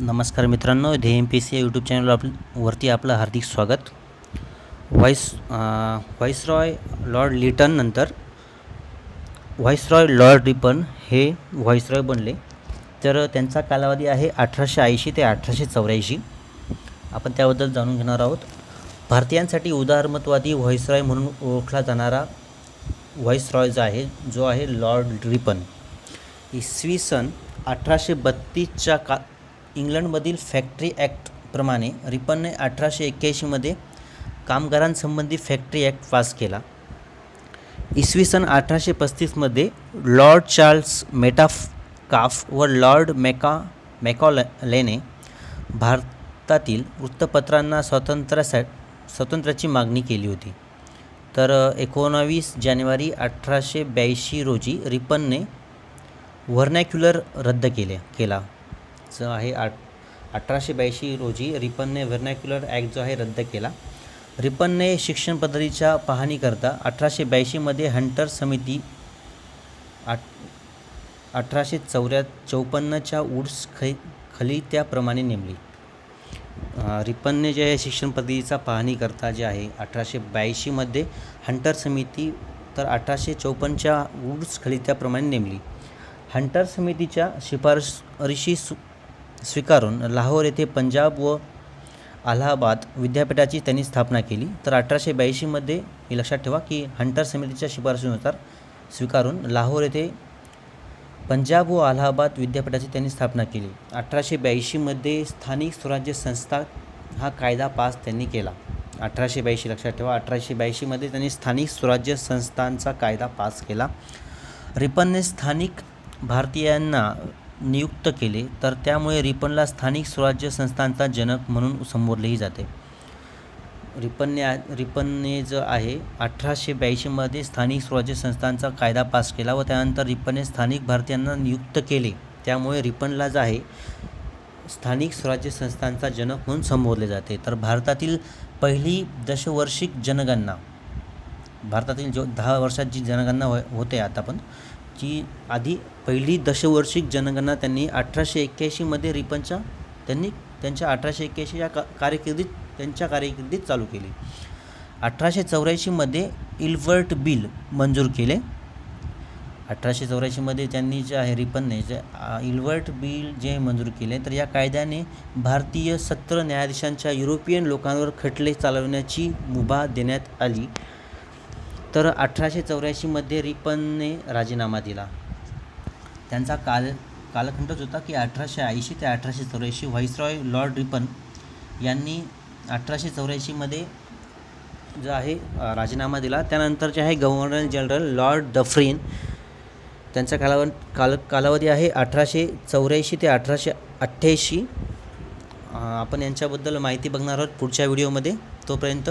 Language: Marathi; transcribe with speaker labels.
Speaker 1: नमस्कार मित्रांनो धे एम पी सी या यूट्यूब चॅनल आप वरती आपलं हार्दिक स्वागत. व्हाईस व्हाईसरॉय लॉर्ड लिटन नंतर व्हाईसरॉय लॉर्ड रिपन हे व्हाईसरॉय बनले. तर त्यांचा कालावधी आहे अठराशे ऐंशी ते अठराशे चौऱ्याऐंशी. आपण त्याबद्दल जाणून घेणार आहोत. भारतीयांसाठी उदारमतवादी व्हाईसरॉय म्हणून ओळखला जाणारा व्हाईसरॉय जो आहे जो आहे लॉर्ड रिपन इसवी सन अठराशे बत्तीसच्या का इंग्लंडमधील फॅक्टरी ॲक्टप्रमाणे रिपनने अठराशे एक्क्याऐंशीमध्ये कामगारांसंबंधी फॅक्टरी ॲक्ट पास केला. इसवी सन अठराशे पस्तीसमध्ये लॉर्ड चार्ल्स मेटाफ काफ व लॉर्ड मेका मॅकॉलेने भारतातील वृत्तपत्रांना स्वातंत्र्यासा स्वातंत्र्याची मागणी केली होती. तर एकोणावीस जानेवारी अठराशे ब्याऐंशी रोजी रिपनने व्हर्नॅक्युलर रद्द केले केला. जो आहे आठ अठराशे ब्याऐंशी रोजी रिपनने व्हर्नॅक्युलर ॲक्ट जो आहे रद्द केला. रिपनने शिक्षण पद्धतीच्या पाहणीकरता अठराशे ब्याऐंशीमध्ये हंटर समिती आठ अठराशे चौऱ्या चौपन्नच्या उड्स ख खलित्याप्रमाणे नेमली. रिपनने जे आहे शिक्षण पद्धतीचा पाहणीकरता जे आहे अठराशे ब्याऐंशीमध्ये हंटर समिती तर अठराशे चौपन्नच्या वूड्स खली त्याप्रमाणे नेमली. हंटर समितीच्या शिफारशी सु स्वीकारून लाहोर येथे पंजाब व अलाहाबाद विद्यापीठाची त्यांनी स्थापना केली. तर अठराशे ब्याऐंशीमध्ये हे लक्षात ठेवा की हंटर समितीच्या शिफारशीनुसार स्वीकारून लाहोर येथे पंजाब व अलाहाबाद विद्यापीठाची त्यांनी स्थापना केली. अठराशे ब्याऐंशीमध्ये स्थानिक स्वराज्य संस्था हा कायदा पास त्यांनी केला. अठराशे ब्याऐंशी लक्षात ठेवा. अठराशे ब्याऐंशीमध्ये त्यांनी स्थानिक स्वराज्य संस्थांचा कायदा पास केला. रिपनने स्थानिक भारतीयांना नियुक्त केले तर त्यामुळे रिपनला स्थानिक स्वराज्य संस्थांचा जनक म्हणून संबोधलेही जाते. रिपनने आ रिपनने जो आहे अठराशे ब्याऐंशीमध्ये स्थानिक स्वराज्य संस्थांचा कायदा पास केला व त्यानंतर रिपनने स्थानिक भारतीयांना नियुक्त केले. त्यामुळे रिपनला जे आहे स्थानिक स्वराज्य संस्थांचा जनक म्हणून संबोधले जाते. तर भारतातील पहिली दशवर्षिक जनगणना भारतातील जो दहा वर्षात जी जनगणना हो होते आता पण जी आधी पहिली दशवर्षिक जनगणना त्यांनी अठराशे एक्क्याऐंशीमध्ये रिपनच्या त्यांनी त्यांच्या अठराशे एक्क्याऐंशी या का कारकिर्दीत त्यांच्या कारकिर्दीत चालू केली. अठराशे चौऱ्याऐंशीमध्ये इल्वर्ट बिल मंजूर केले. अठराशे चौऱ्याऐंशीमध्ये त्यांनी जे आहे रिपनने जे इल्वर्ट बिल जे मंजूर केले तर या कायद्याने भारतीय सत्र न्यायाधीशांच्या युरोपियन लोकांवर खटले चालवण्याची मुभा देण्यात आली. तर अठराशे चौऱ्याऐंशीमध्ये रिपनने राजीनामा दिला. त्यांचा काल कालखंडच होता की अठराशे ऐंशी ते अठराशे चौऱ्याऐंशी व्हाईसरॉय लॉर्ड रिपन यांनी अठराशे चौऱ्याऐंशीमध्ये जो आहे राजीनामा दिला. त्यानंतर जे आहे गव्हर्नर जनरल लॉर्ड डफरीन त्यांचा कालाव काल कालावधी आहे अठराशे चौऱ्याऐंशी ते अठराशे अठ्ठ्याऐंशी. आपण यांच्याबद्दल माहिती बघणार आहोत पुढच्या व्हिडिओमध्ये. तोपर्यंत